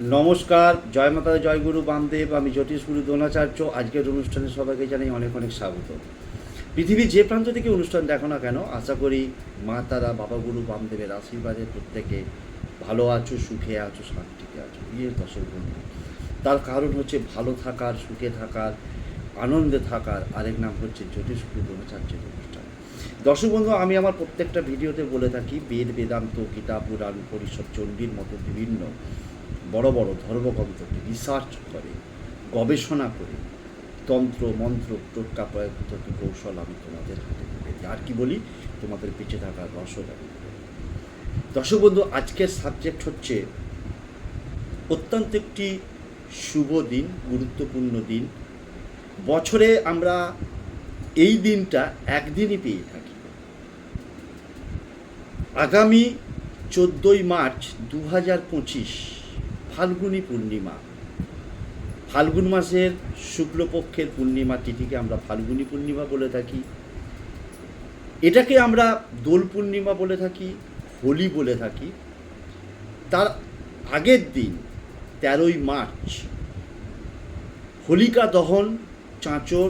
নমস্কার, জয় মাতা জয় গুরু বামদেব, আমি জ্যোতিষ গুরু দ্রোণাচার্য। আজকের অনুষ্ঠানে সবাইকে জানাই অনেক অনেক স্বাগত। পৃথিবীর যে প্রান্ত থেকে অনুষ্ঠান দেখো না কেন, আশা করি মা, তারা, বাবা গুরু, বামদেবের আশীর্বাদে প্রত্যেকে ভালো আছো, সুখে আছো, শান্তিতে আছো বিয়ের দশক বন্ধু। তার কারণ হচ্ছে ভালো থাকার, সুখে থাকার, আনন্দে থাকার, আরেক নাম হচ্ছে জ্যোতিষ গুরু দ্রোণাচার্যের অনুষ্ঠান। দর্শক বন্ধু, আমি আমার প্রত্যেকটা ভিডিওতে বলে থাকি, বেদ, বেদান্ত গীতা পুরাণ পরিষদ চণ্ডীর মতো বিভিন্ন বড় বড় ধর্মগ্রন্থকে রিসার্চ করে, গবেষণা করে, তন্ত্র, মন্ত্র টোটকা প্রয়োগ কৌশল আমি তোমাদের হাতে তুলে দিই। আর কি বলি? তোমাদের বেঁচে থাকা রসদ আমি দর্শক বন্ধু, আজকের সাবজেক্ট হচ্ছে অত্যন্ত একটি শুভ দিন, গুরুত্বপূর্ণ দিন। বছরে আমরা এই দিনটা একদিনই পেয়ে থাকি। আগামী চোদ্দোই মার্চ দু হাজার পঁচিশ ফাল্গুনী পূর্ণিমা। ফাল্গুন মাসের শুক্লপক্ষের পূর্ণিমা তিথিকে আমরা ফাল্গুনী পূর্ণিমা বলে থাকি। এটাকে আমরা দোল পূর্ণিমা বলে থাকি, হোলি বলে থাকি। তার আগের দিন, তেরোই মার্চ, হোলিকা দহন, চাঁচর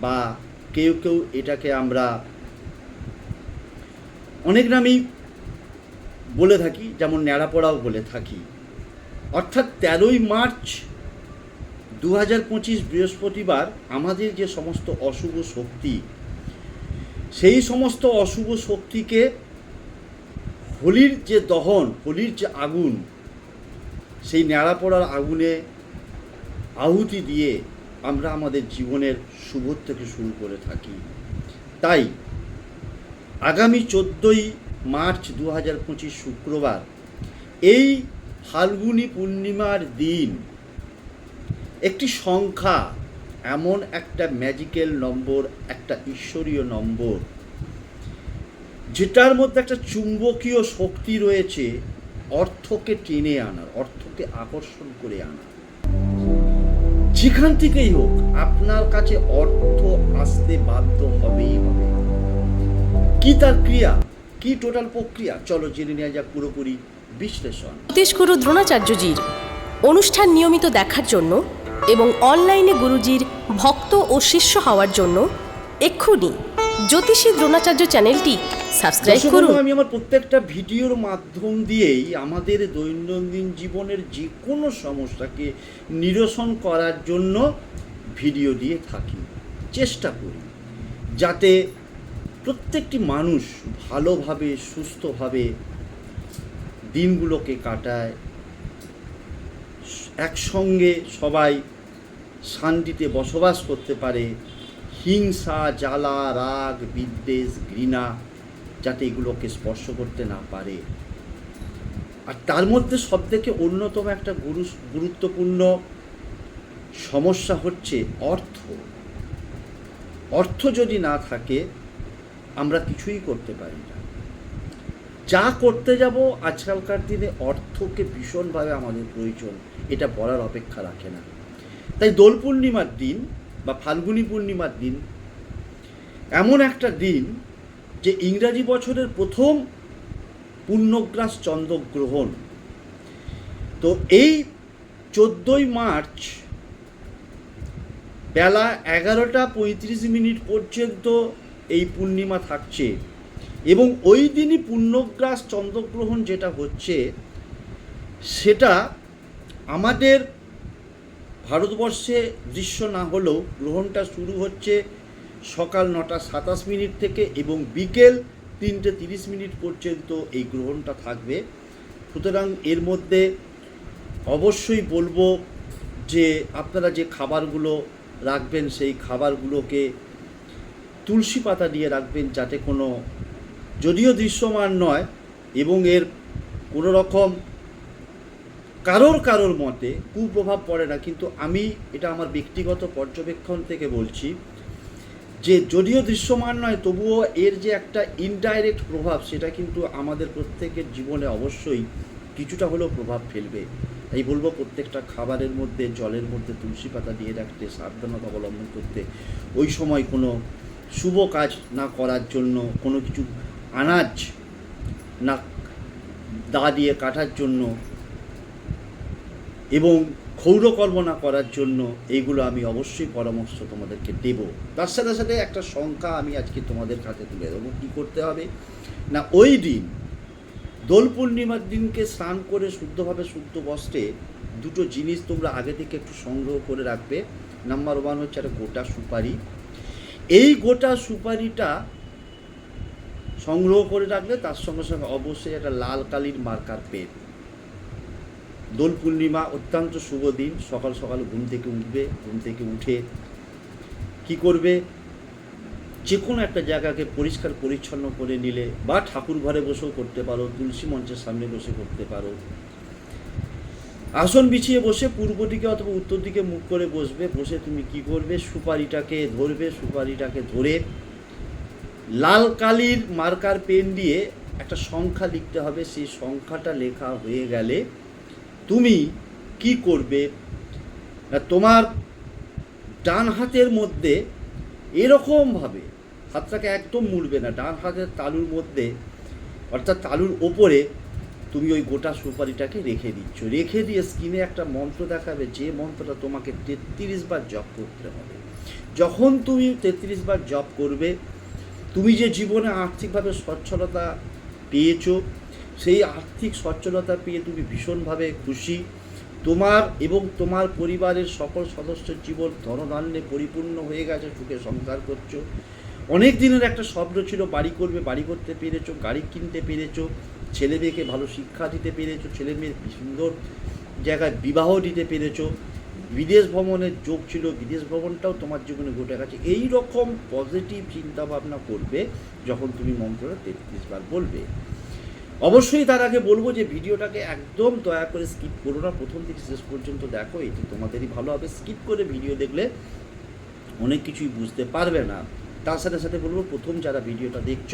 বা কেউ কেউ এটাকে আমরা অনেক নামেই বলে থাকি, যেমন ন্যাড়াপড়াও বলে থাকি। অর্থাৎ তেরোই মার্চ দু হাজার পঁচিশ বৃহস্পতিবার আমাদের যে সমস্ত অশুভ শক্তি, সেই সমস্ত অশুভ শক্তিকে হোলির যে দহন, হোলির যে আগুন, সেই ন্যাড়া পড়ার আগুনে আহুতি দিয়ে আমরা আমাদের জীবনের শুভ থেকে শুরু করে থাকি। তাই আগামী চোদ্দোই মার্চ দু হাজার পঁচিশ শুক্রবার এই ফাল্গুনী পূর্ণিমার দিন। একটি সংখ্যা, এমন একটা ম্যাজিক্যাল নম্বর, একটা ঈশ্বরীয় নম্বর, যেটার মধ্যে একটা চুম্বকীয় শক্তি রয়েছে, অর্থকে টেনে আনার, অর্থকে আকর্ষণ করে আনার। যেখান থেকেই হোক, আপনার কাছে অর্থ আসতে বাধ্য হবেই হবে। কি তার ক্রিয়া? কি টোটাল প্রক্রিয়া? চলো জেনে নেওয়া যাক পুরোপুরি। বিশ্লেষণ। জ্যোতিষগুরু দ্রোণাচার্যজির অনুষ্ঠান নিয়মিত দেখার জন্য এবং অনলাইনে গুরুজির ভক্ত ও শিষ্য হওয়ার জন্য এক্ষুনি জ্যোতিষী দ্রোণাচার্য চ্যানেলটি সাবস্ক্রাইব করুন। আমি আমার প্রত্যেকটা ভিডিওর মাধ্যম দিয়েই আমাদের দৈনন্দিন জীবনের যে কোনো সমস্যাকে নিরসন করার জন্য ভিডিও দিয়ে থাকি। চেষ্টা করি। যাতে প্রত্যেকটি মানুষ ভালোভাবে সুস্থভাবে দিনগুলোকে কাটায়। একসঙ্গে সবাই শান্তিতে বসবাস করতে পারে। হিংসা, জ্বালা, রাগ, বিদ্বেষ, ঘৃণা যাতে এগুলোকে স্পর্শ করতে না পারে। আর তার মধ্যে সবথেকে অন্যতম একটা গুরু, গুরুত্বপূর্ণ সমস্যা হচ্ছে অর্থ। অর্থ যদি না থাকে, আমরা কিছুই করতে পারি না। যা করতে যাব আজকালকার দিনে অর্থকে ভীষণভাবে আমাদের প্রয়োজন, এটা বলার অপেক্ষা রাখে না। তাই দোল পূর্ণিমার দিন বা ফাল্গুনী পূর্ণিমার দিন এমন একটা দিন যে ইংরাজি বছরের প্রথম পূর্ণগ্রাস চন্দ্রগ্রহণ। তো এই চোদ্দোই মার্চ বেলা এগারোটা পঁয়ত্রিশ মিনিট পর্যন্ত এই পূর্ণিমা থাকছে। এবং ওই দিনই পূর্ণগ্রাস চন্দ্রগ্রহণ যেটা হচ্ছে, সেটা আমাদের ভারতবর্ষে দৃশ্য না হলেও গ্রহণটা শুরু হচ্ছে সকাল নটা সাতাশ মিনিট থেকে এবং বিকেল তিনটে তিরিশ মিনিট পর্যন্ত এই গ্রহণটা থাকবে। সুতরাং এর মধ্যে অবশ্যই বলব যে আপনারা যে খাবারগুলো রাখবেন, সেই খাবারগুলোকে তুলসী পাতা দিয়ে রাখবেন যাতে কোনো যদিও দৃশ্যমান নয়, এবং এর কোনো রকম কারোর কারোর মতে কুপ্রভাব পড়ে না, কিন্তু আমি এটা আমার ব্যক্তিগত পর্যবেক্ষণ থেকে বলছি যে যদিও দৃশ্যমান নয়, তবুও এর যে একটা ইনডাইরেক্ট প্রভাব সেটা কিন্তু আমাদের প্রত্যেকের জীবনে অবশ্যই কিছুটা হলেও প্রভাব ফেলবে। তাই বলব প্রত্যেকটা খাবারের মধ্যে, জলের মধ্যে, তুলসী পাতা দিয়ে রাখতে, সাবধানতা অবলম্বন করতে, ওই সময় কোনো শুভ কাজ না করার জন্য কোনো কিছু আনাজ না দা দিয়ে কাটার জন্য এবং ক্ষৌরকর্ম না করার জন্য এইগুলো আমি অবশ্যই পরামর্শ তোমাদেরকে দেব। তার সাথে সাথে একটা সংখ্যা আমি আজকে তোমাদের কাছে তুলে দেবো কী করতে হবে? না, ওই দিন দোল পূর্ণিমার দিনকে স্নান করে শুদ্ধভাবে শুদ্ধ বস্ত্রে দুটো জিনিস তোমরা আগে থেকে একটু সংগ্রহ করে রাখবে। নাম্বার ওয়ান হচ্ছে একটা গোটা সুপারি। এই গোটা সুপারিটা সংগ্রহ করে রাখলে তার সঙ্গে সঙ্গে অবশ্যই একটা লাল কালির মার্কার পেন। দোল পূর্ণিমা অত্যন্ত শুভ দিন, সকাল সকাল ঘুম থেকে উঠবে, ঘুম থেকে উঠে কি করবে? যে কোনো একটা জায়গাকে পরিষ্কার পরিচ্ছন্ন করে নিলে বা ঠাকুর ঘরে বসেও করতে পারো, তুলসী মঞ্চের সামনে বসে করতে পারো। আসন বিছিয়ে বসে পূর্ব দিকে অথবা উত্তর দিকে মুখ করে বসবে, বসে তুমি কি করবে? সুপারিটাকে ধরবে, সুপারিটাকে ধরে লাল কালির মার্কার পেন দিয়ে একটা সংখ্যা লিখতে হবে। সেই সংখ্যাটা লেখা হয়ে গেলে তুমি কি করবে? তোমার ডান হাতের মধ্যে এরকমভাবে হাতটাকে একদম মুড়বে না, ডান হাতের তালুর মধ্যে, অর্থাৎ তালুর ওপরে তুমি ওই গোটা সুপারিটাকে রেখে দিচ্ছ। রেখে দিয়ে স্ক্রিনে একটা মন্ত্র দেখাবে, যে মন্ত্রটা তোমাকে তেত্রিশ বার জপ করতে হবে। যখন তুমি তেত্রিশ বার জপ করবে তুমি যে জীবনে আর্থিকভাবে সচ্ছলতা পেয়েছ, সেই আর্থিক সচ্ছলতা পেয়ে তুমি ভীষণভাবে খুশি। তোমার এবং তোমার পরিবারের সকল সদস্যের জীবন ধনধান্যে পরিপূর্ণ হয়ে গেছে, সুখে সংসার করছ। অনেক দিনের একটা স্বপ্ন ছিল, বাড়ি করবে, বাড়ি করতে পেরেছ, গাড়ি কিনতে পেরেছ, ছেলে মেয়েকে ভালো শিক্ষা দিতে পেরেছ, ছেলে মেয়ের সুন্দর জায়গায় বিবাহ দিতে পেরেছ। বিদেশ ভ্রমণের যোগ ছিল, বিদেশ ভ্রমণটাও তোমার জীবনে ঘটে গেছে। এই রকম পজিটিভ চিন্তাভাবনা করবে যখন তুমি মন্ত্রটা তেত্রিশ বার বলবে। অবশ্যই তার আগে বলব যে ভিডিওটাকে একদম দয়া করে স্কিপ করো না। প্রথম থেকে শেষ পর্যন্ত দেখো এটি তোমাদেরই ভালো হবে। স্কিপ করে ভিডিও দেখলে অনেক কিছুই বুঝতে পারবে না। তার সাথে সাথে বলব, প্রথম যারা ভিডিওটা দেখছ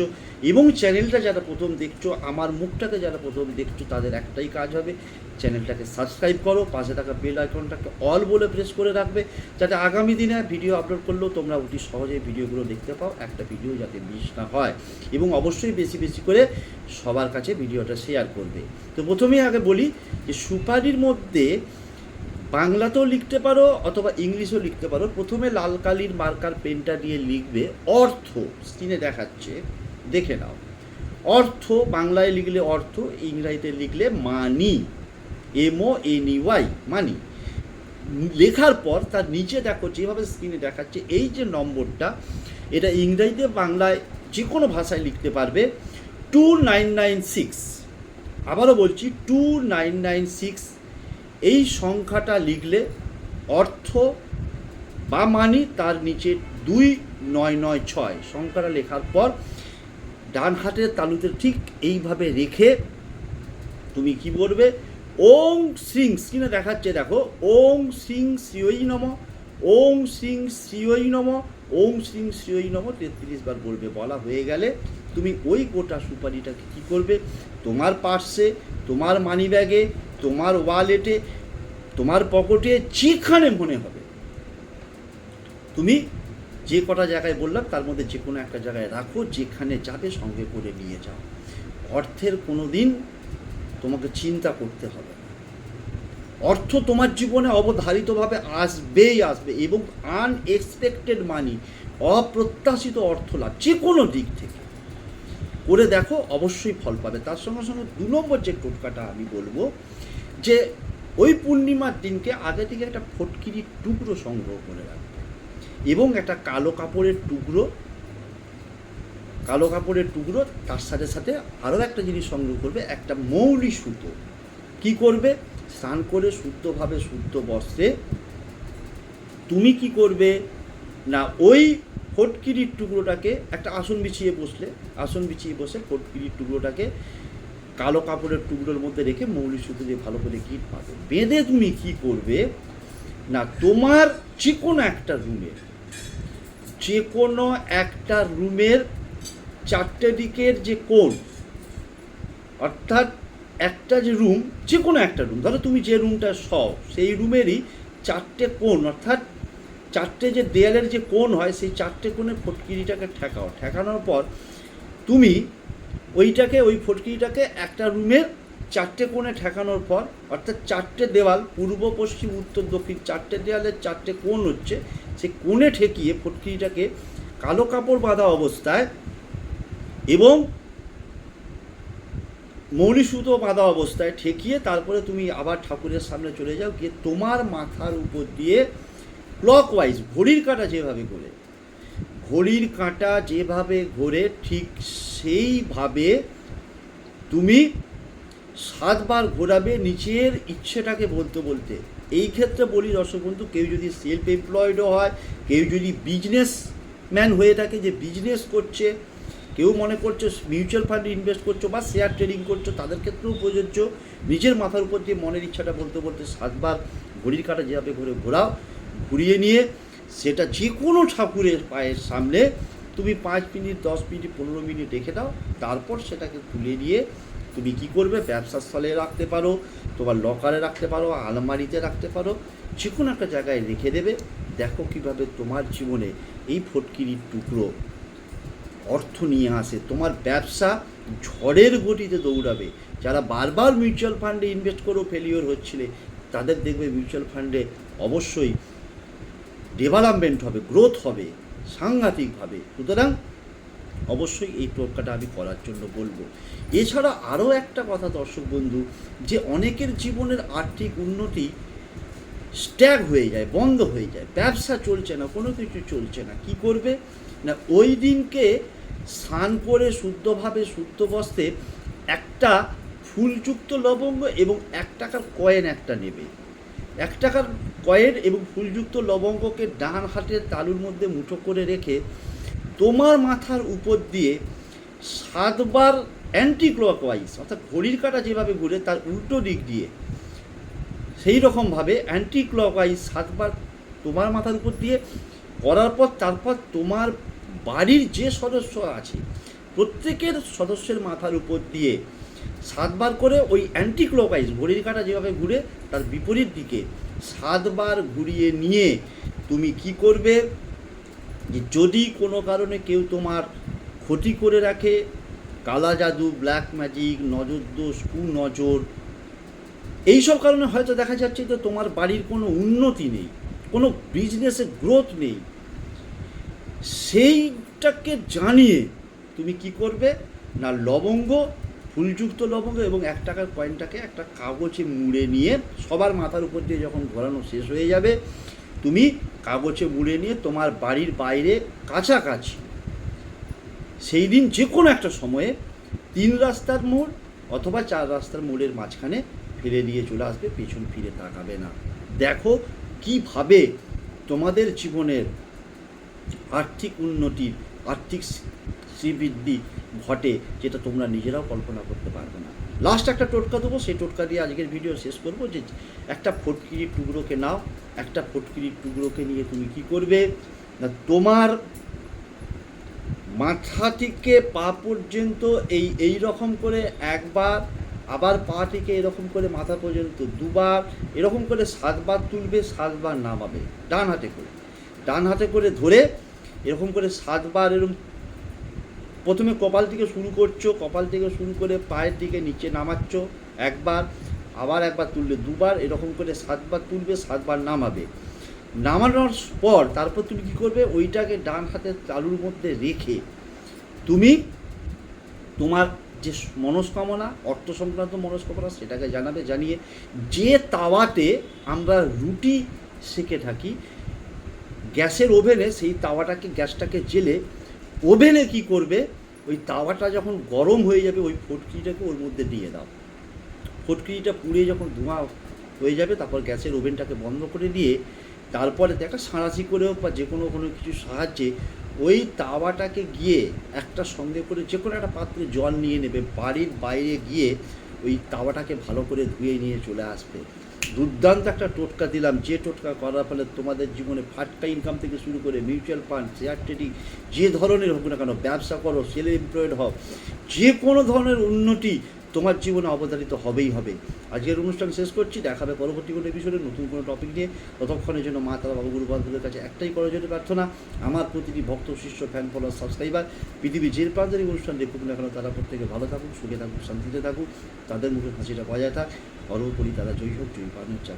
এবং চ্যানেলটা যারা প্রথম দেখছ, আমার মুখটাকে যারা প্রথম দেখছ, তাদের একটাই কাজ হবে, চ্যানেলটাকে সাবস্ক্রাইব করো, পাশে থাকা বেল আইকনটাকে অল বলে প্রেস করে রাখবে, যাতে আগামী দিনে ভিডিও আপলোড করলেও তোমরা অতি সহজে ভিডিওগুলো দেখতে পাও, একটা ভিডিও যাতে মিস না হয়। এবং অবশ্যই বেশি বেশি করে সবার কাছে ভিডিওটা শেয়ার করবে। তো প্রথমেই আগে বলি যে, সুপারির মধ্যে বাংলাতেও লিখতে পারো অথবা ইংলিশও লিখতে পারো। প্রথমে লাল কালির মার্কার পেনটা দিয়ে লিখবে অর্থ স্ক্রিনে দেখাচ্ছে, দেখে নাও। অর্থ, বাংলায় লিখলে অর্থ, ইংরাজিতে লিখলে money M O N Y money লেখার পর তার নিচে দেখো, যেভাবে স্ক্রিনে দেখাচ্ছে, এই যে নম্বরটা, এটা ইংরাজিতে বাংলায় যে কোনো ভাষায় লিখতে পারবে। টু নাইন নাইন সিক্স আবারও বলছি টু নাইন নাইন সিক্স এই সংখ্যাটা লিখলে অর্থ বা মানি তার নিচে দুই নয় নয় ছয়। সংখ্যাটা লেখার পর ডান হাতের তালুতে ঠিক এইভাবে রেখে তুমি কি বলবে? ওং শ্রিং, স্ক্রিনে দেখাচ্ছে, দেখো, ওং শ্রিং শ্রিয়ই নম, ওং শ্রিং শ্রিয়ই নম, ওং শ্রিং শ্রিয়ই নম, তেত্রিশ বার বলবে, বলা হয়ে গেলে তুমি ওই গোটা সুপারিটাকে কী করবে? তোমার পার্সে, তোমার মানি ব্যাগে তোমার ওয়ালেটে তোমার পকেটে যেখানে মনে হবে। তুমি যে কটা জায়গায় বললাম, তার মধ্যে যে কোনো একটা জায়গায় রাখো, যেখানে যাবে সঙ্গে করে নিয়ে যাও। অর্থের কোনো দিন তোমাকে চিন্তা করতে হবে। অর্থ তোমার জীবনে অবধারিতভাবে আসবেই আসবে এবং আনএক্সপেক্টেড মানি অপ্রত্যাশিত অর্থ লাভ যে কোনো দিক থেকে। করে দেখো, অবশ্যই ফল পাবে। তার সঙ্গে সঙ্গে দু নম্বর যে টোটকাটা আমি বলব, যে ওই পূর্ণিমার দিনকে আগে থেকে একটা ফটকিরির টুকরো সংগ্রহ করে রাখবে। এবং একটা কালো কাপড়ের টুকরো, কালো কাপড়ের টুকরো, তার সাথে সাথে আরও একটা জিনিস সংগ্রহ করবে, একটা মৌলি সুতো। কি করবে? স্নান করে শুদ্ধভাবে শুদ্ধ বস্ত্রে। তুমি কি করবে? না, ওই ফটকিরির টুকরোটাকে একটা আসন বিছিয়ে বসলে, আসন বিছিয়ে বসে ফটকিরির টুকরোটাকে কালো কাপড়ের টুকরোর মধ্যে রেখে মৌলি সুতো দিয়ে ভালো করে গিট পাবে বেঁধে তুমি কী করবে? না, তোমার যে কোনো একটা রুমের যে কোনো একটা রুমের চারটে দিকের যে কোণ, অর্থাৎ একটা যে রুম, যে কোনো একটা রুম, ধরো তুমি যে রুমটা সও সেই রুমেরই চারটে কোণ, অর্থাৎ চারটে যে দেয়ালের যে কোণ হয়, সেই চারটে কোণে ফটকিরিটাকে ঠেকাও। ঠেকানোর পর তুমি ওইটাকে, ওই ফটকিরিটাকে একটা রুমের চারটে কোণে ঠেকানোর পর, অর্থাৎ চারটে দেওয়াল, পূর্ব, পশ্চিম, উত্তর, দক্ষিণ, চারটে দেওয়ালের চারটে কোণ হচ্ছে সে কোণে ঠেকিয়ে ফটকিরিটাকে কালো কাপড় বাঁধা অবস্থায় এবং মৌলি সুতো বাঁধা অবস্থায় ঠেকিয়ে তারপরে তুমি আবার ঠাকুরের সামনে চলে যাও, গিয়ে তোমার মাথার উপর দিয়ে ক্লকওয়াইজ ঘড়ির কাঁটা যেভাবে ঘোরে, ঘড়ির কাঁটা যেভাবে ঘোরে, ঠিক সেইভাবে তুমি সাতবার ঘোরাবে নিচের ইচ্ছেটাকে বলতে বলতে। এই ক্ষেত্রে বলি দর্শক বন্ধু কেউ যদি সেলফ এমপ্লয়েডও হয়, কেউ যদি বিজনেস ম্যান হয়ে থাকে, যে বিজনেস করছে, কেউ মনে করছ মিউচুয়াল ফান্ডে ইনভেস্ট করছ বা শেয়ার ট্রেডিং করছ, তাদের ক্ষেত্রেও প্রযোজ্য। নিজের মাথার উপর দিয়ে মনের ইচ্ছাটা বলতে বলতে সাতবার ঘড়ির কাটা যেভাবে ঘুরে, ঘোরাও। ঘুরিয়ে নিয়ে সেটা যে কোনো ঠাকুরের পায়ের সামনে তুমি পাঁচ মিনিট, দশ মিনিট, পনেরো মিনিট রেখে দাও। তারপর সেটাকে তুলে নিয়ে তুমি কি করবে? ব্যবসার স্থলে রাখতে পারো, তোমার লকারে রাখতে পারো, আলমারিতে রাখতে পারো যে কোনো একটা জায়গায় রেখে দেবে। দেখো কীভাবে তোমার জীবনে এই ফটকিরির টুকরো অর্থ নিয়ে আসে। তোমার ব্যবসা ঝড়ের গতিতে দৌড়াবে। যারা বারবার মিউচুয়াল ফান্ডে ইনভেস্ট করেও ফেলিওর হচ্ছিলে, তাদের দেখবে মিউচুয়াল ফান্ডে অবশ্যই ডেভেলপমেন্ট হবে গ্রোথ হবে, সাংঘাতিকভাবে। সুতরাং অবশ্যই এই প্রজ্ঞাটা আমি করার জন্য বলব। এছাড়া আরও একটা কথা দর্শক বন্ধু, যে অনেকের জীবনের আর্থিক উন্নতি স্ট্যাগ হয়ে যায়, বন্ধ হয়ে যায়, ব্যবসা চলছে না, কোনো কিছু চলছে না। কি করবে? না, ওই দিনকে স্নান করে শুদ্ধভাবে শুদ্ধ বস্তে একটা ফুলযুক্ত লবঙ্গ এবং এক টাকার কয়েন একটা নেবে। এক টাকার কয়েন এবং ফুলযুক্ত লবঙ্গকে ডান হাতের তালুর মধ্যে মুঠো করে রেখে তোমার মাথার উপর দিয়ে সাতবার অ্যান্টি ক্লকওয়াইজ অর্থাৎ ঘড়ির কাটা যেভাবে ঘুরে তার উল্টো দিক দিয়ে, সেই রকমভাবে অ্যান্টি ক্লকওয়াইজ সাতবার তোমার মাথার উপর দিয়ে করার পর তারপর তোমার বাড়ির যে সদস্য আছে, প্রত্যেকের সদস্যের মাথার উপর দিয়ে সাতবার করে ওই অ্যান্টি ক্লকওয়াইজ ঘড়ির কাঁটা যেভাবে ঘুরে তার বিপরীত দিকে সাতবার ঘুরিয়ে নিয়ে তুমি কি করবে? যে যদি কোনো কারণে কেউ তোমার ক্ষতি করে রাখে, কালা জাদু ব্ল্যাক ম্যাজিক নজরদোষ কুনজর, এইসব কারণে হয়তো দেখা যাচ্ছে যে তোমার বাড়ির কোনো উন্নতি নেই, কোনো বিজনেসে গ্রোথ নেই। সেইটাকে জানিয়ে তুমি কি করবে? না, লবঙ্গ ফুলযুক্ত লবঙ্গ এবং এক টাকার কয়েনটাকে একটা কাগজে মুড়ে নিয়ে সবার মাথার উপর দিয়ে যখন ঘোরানো শেষ হয়ে যাবে, তুমি কাগজে মুড়ে নিয়ে তোমার বাড়ির বাইরে কাছাকাছি সেই দিন যে কোনো একটা সময়ে তিন রাস্তার মোড় অথবা চার রাস্তার মোড়ের মাঝখানে ফিরে দিয়ে চলে আসবে, পেছন ফিরে তাকাবে না। দেখো কীভাবে তোমাদের জীবনের আর্থিক উন্নতির, আর্থিক শ্রীবৃদ্ধি ঘটে যেটা তোমরা নিজেরাও কল্পনা করতে পারবে না। লাস্ট একটা টোটকা দেবো, সেই টোটকা দিয়ে আজকের ভিডিও শেষ করব যে একটা ফটকিরির টুকরোকে নাও, একটা ফটকিরির টুকরোকে নিয়ে তুমি কি করবে? না, তোমার মাথা থেকে পা পর্যন্ত এই এই রকম করে একবার, আবার পা থেকে এরকম করে মাথা পর্যন্ত দুবার, এরকম করে সাতবার তুলবে, সাতবার নামাবে, ডান হাতে করে। ডান হাতে করে ধরে এরকম করে সাতবার এরকম প্রথমে কপাল থেকে শুরু করছ, কপাল থেকে শুরু করে পায়ের দিকে নিচে নামাচ্ছ, একবার, আবার একবার তুললে দুবার, এরকম করে সাতবার তুলবে, সাতবার নামাবে। নামানোর পর তারপর তুমি কি করবে? ওইটাকে ডান হাতের তালুর মধ্যে রেখে তুমি তোমার যে মনস্কামনা, অর্থ সংক্রান্ত মনস্কামনা, সেটাকে জানাবে, জানিয়ে যে তাওয়াতে আমরা রুটি সেকে থাকি, গ্যাসের ওভেনে সেই তাওয়াটাকে, গ্যাসটাকে জেলে ওভেনে কি করবে? ওই তাওয়াটা যখন গরম হয়ে যাবে, ওই ফটকিটাকে ওর মধ্যে দিয়ে দাও। ফটকিটা পুড়ে যখন ধোঁয়া হয়ে যাবে, তারপর গ্যাসের ওভেনটাকে বন্ধ করে দিয়ে, তারপরে দেখা সাঁড়াশি করে হোক বা যে কোনো কোনো কিছু সাহায্যে, ওই তাওয়াটাকে গিয়ে একটা সঙ্গে করে যে কোনো একটা পাত্রে জল নিয়ে নেবে, বাড়ির বাইরে গিয়ে ওই তাওয়াটাকে ভালো করে ধুয়ে নিয়ে চলে আসবে। দুর্দান্ত একটা টোটকা দিলাম। যে টোটকা করার ফলে তোমাদের জীবনে ফাটকা ইনকাম থেকে শুরু করে মিউচুয়াল ফান্ড শেয়ার ট্রেডিং যে ধরনের হোক না কেন, ব্যবসা করো সেল এমপ্লয়েড হও, যে কোনো ধরনের উন্নতি তোমার জীবনে অবতারিত হবেই হবে। আজকের অনুষ্ঠান শেষ করছি। দেখাবে পরবর্তী কোনো এপিসোডে নতুন কোনো টপিক নিয়ে। ততক্ষণের জন্য মা, তারা, বাবু গুরুবান্ধবের কাছে একটাই করার জন্য প্রার্থনা, আমার প্রতিটি ভক্ত, শিষ্য ফ্যান ফলোয়ার সাবস্ক্রাইবার পৃথিবীর যে প্রান্তের অনুষ্ঠান দেখুক না কেন, তারা প্রত্যেকে ভালো থাকুক, সুখে থাকুক, শান্তিতে থাকুক, তাদের মুখে হাসিটা বজায় থাক। সর্বোপরি তারা জয়ী হোক জয়ী পান হচ্ছে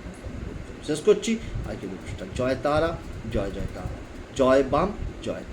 শেষ করছি, আজকের অনুষ্ঠান জয় তারা, জয় জয় তারা, জয় বাম, জয়